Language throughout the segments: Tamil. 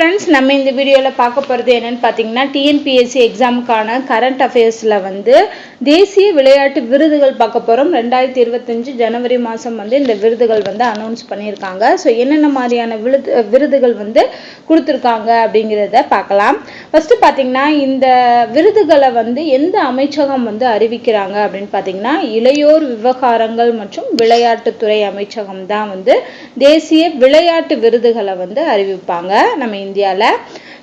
ஃப்ரெண்ட்ஸ் நம்ம இந்த வீடியோவில் பார்க்க போகிறது என்னென்னு பார்த்தீங்கன்னா டிஎன்பிஎஸ்சி எக்ஸாமுக்கான கரண்ட் அஃபேர்ஸில் வந்து தேசிய விளையாட்டு விருதுகள் பார்க்க போகிறோம் ரெண்டாயிரத்தி இருபத்தஞ்சு ஜனவரி மாதம் வந்து இந்த விருதுகள் வந்து அனௌன்ஸ் பண்ணியிருக்காங்க. ஸோ என்னென்ன மாதிரியான விருது விருதுகள் வந்து கொடுத்துருக்காங்க அப்படிங்கிறத பார்க்கலாம். ஃபஸ்ட்டு பார்த்தீங்கன்னா இந்த விருதுகளை வந்து எந்த அமைச்சகம் வந்து அறிவிக்கிறாங்க அப்படின்னு பார்த்தீங்கன்னா இளையோர் விவகாரங்கள் மற்றும் விளையாட்டுத்துறை அமைச்சகம் தான் வந்து தேசிய விளையாட்டு விருதுகளை வந்து அறிவிப்பாங்க. நம்ம இந்தியாவில்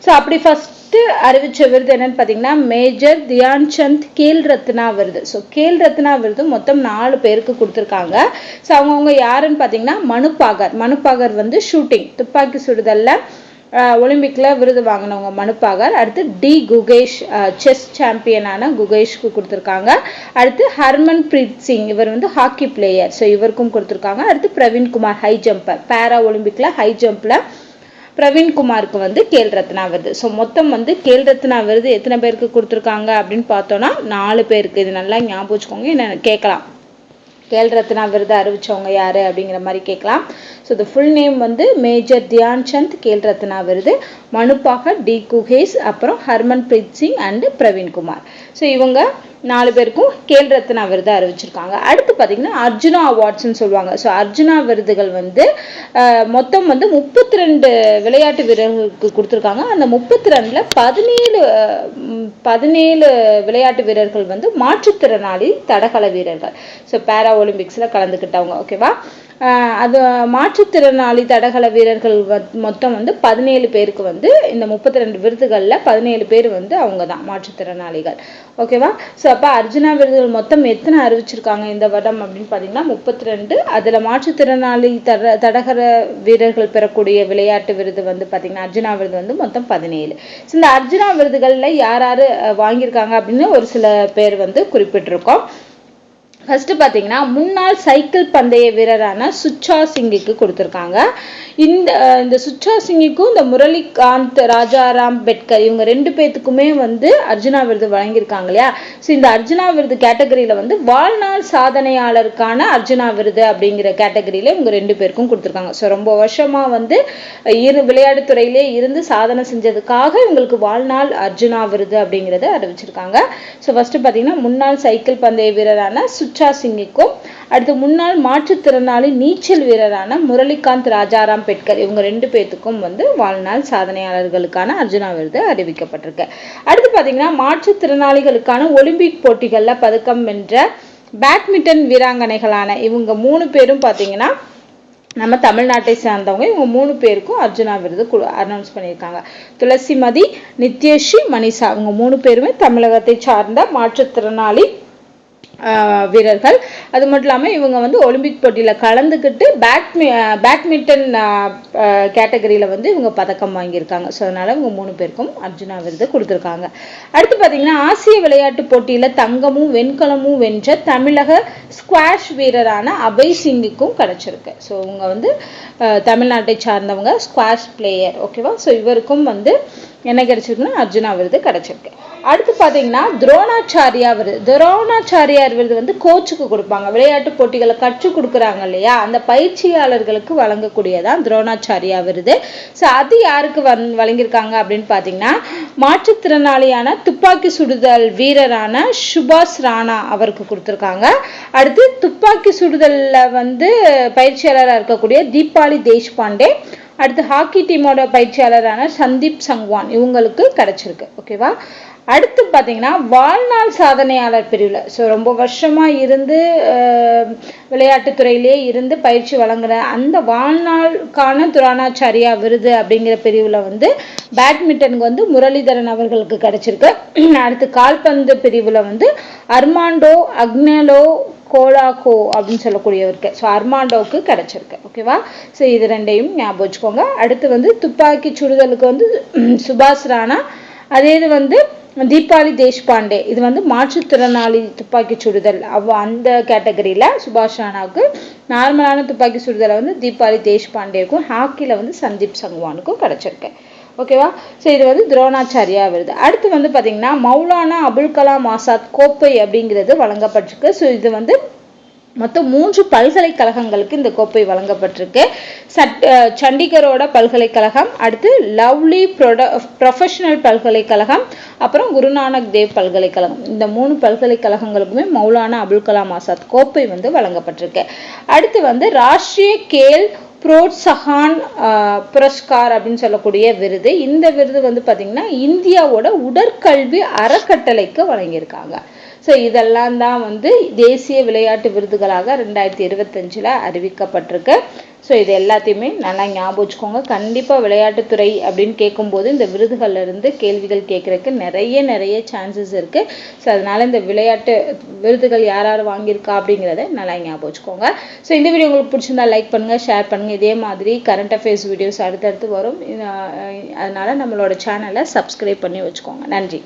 ஸோ அப்படி ஃபஸ்ட்டு அறிவித்த விருது என்னன்னு பார்த்தீங்கன்னா மேஜர் தியான் சந்த் கேல் ரத்னா விருது. ஸோ கேல் ரத்னா விருது மொத்தம் நாலு பேருக்கு கொடுத்துருக்காங்க. ஸோ அவங்கவுங்க யாருன்னு பார்த்தீங்கன்னா மனுப்பாகர் மனுப்பாகர் வந்து ஷூட்டிங் துப்பாக்கி சுடுதலில் ஒலிம்பிக்கில் விருது வாங்கினவங்க மனுப்பாகர் அடுத்து டி குகேஷ் செஸ் சாம்பியனான குகேஷ்க்கு கொடுத்துருக்காங்க. அடுத்து ஹர்மன் பிரீத் சிங் இவர் வந்து ஹாக்கி பிளேயர் ஸோ இவருக்கும் கொடுத்துருக்காங்க. அடுத்து பிரவீன்குமார் ஹை ஜம்பர் பேரா ஒலிம்பிக்கில் ஹை ஜம்பில் பிரவீன்குமாருக்கு வந்து கேல் ரத்னா விருது. ஸோ மொத்தம் வந்து கேல் ரத்னா விருது எத்தனை பேருக்கு கொடுத்துருக்காங்க அப்படின்னு பார்த்தோன்னா நாலு பேருக்கு. இது நல்லா ஞாபகம் வச்சுக்கோங்க என்ன கேட்கலாம். கேல் ரத்னா விருது அறிவிச்சவங்க யாரு அப்படிங்கிற மாதிரி கேட்கலாம். ஸோ த ஃபுல் நேம் வந்து மேஜர் தியான் சந்த் கேல் ரத்னா விருது. மனுப்பாக டி குகேஷ் அப்புறம் ஹர்மன் பிரீத் சிங் அண்டு பிரவீன்குமார். ஸோ இவங்க நாலு பேருக்கும் கேல் ரத்னா விருது அறிவிச்சிருக்காங்க. அடுத்து பார்த்தீங்கன்னா அர்ஜுனா அவார்ட்ஸ்னு சொல்லுவாங்க. ஸோ அர்ஜுனா விருதுகள் வந்து மொத்தம் வந்து முப்பத்தி ரெண்டு விளையாட்டு வீரர்களுக்கு கொடுத்துருக்காங்க. அந்த முப்பத்தி ரெண்டில் பதினேழு பதினேழு விளையாட்டு வீரர்கள் வந்து மாற்றுத்திறனாளி தடகள வீரர்கள். ஸோ பேரா ஒலிம்பிக்ஸில் கலந்துக்கிட்டவங்க ஓகேவா அது மாற்றுத்திறனாளி தடகள வீரர்கள் மொத்தம் வந்து பதினேழு பேருக்கு வந்து இந்த முப்பத்தி ரெண்டு விருதுகளில் பதினேழு பேர் வந்து அவங்க தான் மாற்றுத்திறனாளிகள் ஓகேவா ஸோ அப்போ அர்ஜுனா விருதுகள் மொத்தம் எத்தனை அறிவிச்சிருக்காங்க இந்த வருடம் அப்படின்னு பார்த்தீங்கன்னா முப்பத்தி ரெண்டு அதில் மாற்றுத்திறனாளி தட தடகர வீரர்கள் பெறக்கூடிய விளையாட்டு விருது வந்து பார்த்தீங்கன்னா அர்ஜுனா விருது வந்து மொத்தம் பதினேழு. ஸோ இந்த அர்ஜுனா விருதுகளில் யார் யார் வாங்கியிருக்காங்க அப்படின்னு ஒரு சில பேர் வந்து குறிப்பிட்டிருக்கோம். ஃபஸ்ட்டு பார்த்தீங்கன்னா முன்னாள் சைக்கிள் பந்தய வீரரான சுச்சா சிங்குக்கு கொடுத்துருக்காங்க. இந்த இந்த சுச்சா சிங்குக்கும் இந்த முரளிகாந்த் ராஜாராம் பெட்கர் இவங்க ரெண்டு பேத்துக்குமே வந்து அர்ஜுனா விருது வழங்கியிருக்காங்க இல்லையா? ஸோ இந்த அர்ஜுனா விருது கேட்டகரியில் வந்து வாழ்நாள் சாதனையாளருக்கான அர்ஜுனா விருது அப்படிங்கிற கேட்டகரியில் இவங்க ரெண்டு பேருக்கும் கொடுத்துருக்காங்க. ஸோ ரொம்ப வருஷமாக வந்து இரு விளையாட்டுத்துறையிலே இருந்து சாதனை செஞ்சதுக்காக இவங்களுக்கு வாழ்நாள் அர்ஜுனா விருது அப்படிங்கிறத அறிவிச்சிருக்காங்க. ஸோ ஃபஸ்ட்டு பார்த்தீங்கன்னா முன்னாள் சைக்கிள் பந்தய வீரரான சுச்சா சிங்குக்கும் அடுத்து முன்னாள் மாற்றுத்திறனாளி நீச்சல் வீரரான முரளிகாந்த் ராஜாராம் பெட்கர் இவங்க ரெண்டு பேர்த்துக்கும் வந்து வாழ்நாள் சாதனையாளர்களுக்கான அர்ஜுனா விருது அறிவிக்கப்பட்டிருக்கு. அடுத்து பார்த்தீங்கன்னா மாற்றுத்திறனாளிகளுக்கான ஒலிம்பிக் போட்டிகளில் பதக்கம் வென்ற பேட்மிண்டன் வீராங்கனைகளான இவங்க மூணு பேரும் பார்த்தீங்கன்னா நம்ம தமிழ்நாட்டை சேர்ந்தவங்க இவங்க மூணு பேருக்கும் அர்ஜுனா விருது அனௌன்ஸ் பண்ணியிருக்காங்க. துளசிமதி நித்யஸ்ரீ மணிஷா இவங்க மூணு பேருமே தமிழகத்தை சார்ந்த மாற்றுத்திறனாளி வீரர்கள். அது மட்டும் இல்லாமல் இவங்க வந்து ஒலிம்பிக் போட்டியில் கலந்துக்கிட்டு பேட்மி பேட்மிண்டன் கேட்டகரியில் வந்து இவங்க பதக்கம் வாங்கியிருக்காங்க. ஸோ அதனால் இவங்க மூணு பேருக்கும் அர்ஜுனா விருது கொடுத்துருக்காங்க. அடுத்து பார்த்தீங்கன்னா ஆசிய விளையாட்டு போட்டியில் தங்கமும் வெண்கலமும் வென்ற தமிழக ஸ்குவாஷ் வீரரான அபய் சிங்குக்கும் கிடைச்சிருக்கு. ஸோ இவங்க வந்து தமிழ்நாட்டை சார்ந்தவங்க ஸ்குவாஷ் பிளேயர் ஓகேவா ஸோ இவருக்கும் வந்து என்ன கிடைச்சிருக்குன்னா அர்ஜுனா விருது கிடைச்சிருக்கு. அடுத்து பார்த்தீங்கன்னா துரோணாச்சாரியா விருது துரோணாச்சாரியார் விருது வந்து கோச்சுக்கு கொடுப்பாங்க. விளையாட்டு போட்டிகளை கற்றுக் கொடுக்குறாங்க இல்லையா? அந்த பயிற்சியாளர்களுக்கு வழங்கக்கூடியதான் துரோணாச்சாரியா விருது. ஸோ அது யாருக்கு வந் வழங்கியிருக்காங்க அப்படின்னு பார்த்தீங்கன்னா மாற்றுத்திறனாளியான துப்பாக்கி சுடுதல் வீரரான சுபாஷ் ராணா அவருக்கு கொடுத்துருக்காங்க. அடுத்து துப்பாக்கி சுடுதலில் வந்து பயிற்சியாளராக இருக்கக்கூடிய தீபாவளி தேஷ்பாண்டே அடுத்து ஹாக்கி டீமோட பயிற்சியாளரான சந்தீப் சங்வான் இவங்களுக்கு கிடச்சிருக்கு. ஓகேவா அடுத்து பார்த்தீங்கன்னா வாழ்நாள் சாதனையாளர் பிரிவில். ஸோ ரொம்ப வருஷமாக இருந்து விளையாட்டுத்துறையிலே இருந்து பயிற்சி வழங்குற அந்த வாழ்நாளுக்கான துராணாச்சாரியா விருது அப்படிங்கிற பிரிவில் வந்து பேட்மிண்டனுக்கு வந்து முரளிதரன் அவர்களுக்கு கிடச்சிருக்கு. அடுத்து கால்பந்து பிரிவில் வந்து அர்மாண்டோ அக்னலோ கோலாகோ அப்படின்னு சொல்லக்கூடியவருக்கு ஸோ அர்மாண்டோவுக்கு கிடச்சிருக்கு. ஓகேவா ஸோ இது ரெண்டையும் ஞாபகம் வச்சுக்கோங்க. அடுத்து வந்து துப்பாக்கி சுடுதலுக்கு வந்து சுபாஷ் ராணா. அதே இது வந்து தீபாவளி தேஷ்பாண்டே. இது வந்து மாற்றுத்திறனாளி துப்பாக்கி சுடுதல். அவ அந்த கேட்டகரியில் சுபாஷ் ராணாவுக்கு நார்மலான துப்பாக்கி சுடுதலை வந்து தீபாவளி தேஷ்பாண்டேக்கும் ஹாக்கியில் வந்து சந்தீப் சங்வானுக்கும் கிடச்சிருக்கு. ஓகேவா? ஸோ இது வந்து துரோணாச்சாரியா வருது. அடுத்து வந்து பார்த்தீங்கன்னா மௌலானா அபுல் கலாம் ஆசாத் கோப்பை அப்படிங்கிறது வழங்கப்பட்டிருக்கு. ஸோ இது வந்து மொத்தம் மூன்று பல்கலைக்கழகங்களுக்கு இந்த கோப்பை வழங்கப்பட்டிருக்கு. சட் சண்டிகரோட பல்கலைக்கழகம் அடுத்து லவ்லி ப்ரொட ப்ரொஃபஷனல் பல்கலைக்கழகம் அப்புறம் குருநானக் தேவ் பல்கலைக்கழகம். இந்த மூணு பல்கலைக்கழகங்களுக்குமே மௌலானா அபுல் கலாம் ஆசாத் கோப்பை வந்து வழங்கப்பட்டிருக்கு. அடுத்து வந்து ராஷ்டிரிய கேல் புரோட்சஹான் புரஸ்கார் அப்படின்னு சொல்லக்கூடிய விருது. இந்த விருது வந்து பார்த்திங்கன்னா இந்தியாவோட உடற்கல்வி அறக்கட்டளைக்கு வழங்கியிருக்காங்க. ஸோ இதெல்லாம் தான் வந்து தேசிய விளையாட்டு விருதுகளாக ரெண்டாயிரத்தி இருபத்தஞ்சில் அறிவிக்கப்பட்டிருக்கு. ஸோ இது எல்லாத்தையுமே நல்லா ஞாபகம் வச்சுக்கோங்க. கண்டிப்பாக விளையாட்டுத்துறை அப்படின்னு கேட்கும்போது இந்த விருதுகள்லேருந்து கேள்விகள் கேட்குறக்கு நிறைய நிறைய சான்சஸ் இருக்குது ஸோ அதனால் இந்த விளையாட்டு விருதுகள் யார் யார் வாங்கியிருக்கா அப்படிங்கிறத நல்லா ஞாபகம் வச்சுக்கோங்க. ஸோ இந்த வீடியோ உங்களுக்கு பிடிச்சிருந்தா லைக் பண்ணுங்கள் ஷேர் பண்ணுங்கள் இதே மாதிரி கரண்ட் அஃபேர்ஸ் வீடியோஸ் அடுத்தடுத்து வரும். அதனால் நம்மளோட சேனலை சப்ஸ்கிரைப் பண்ணி வச்சுக்கோங்க. நன்றி.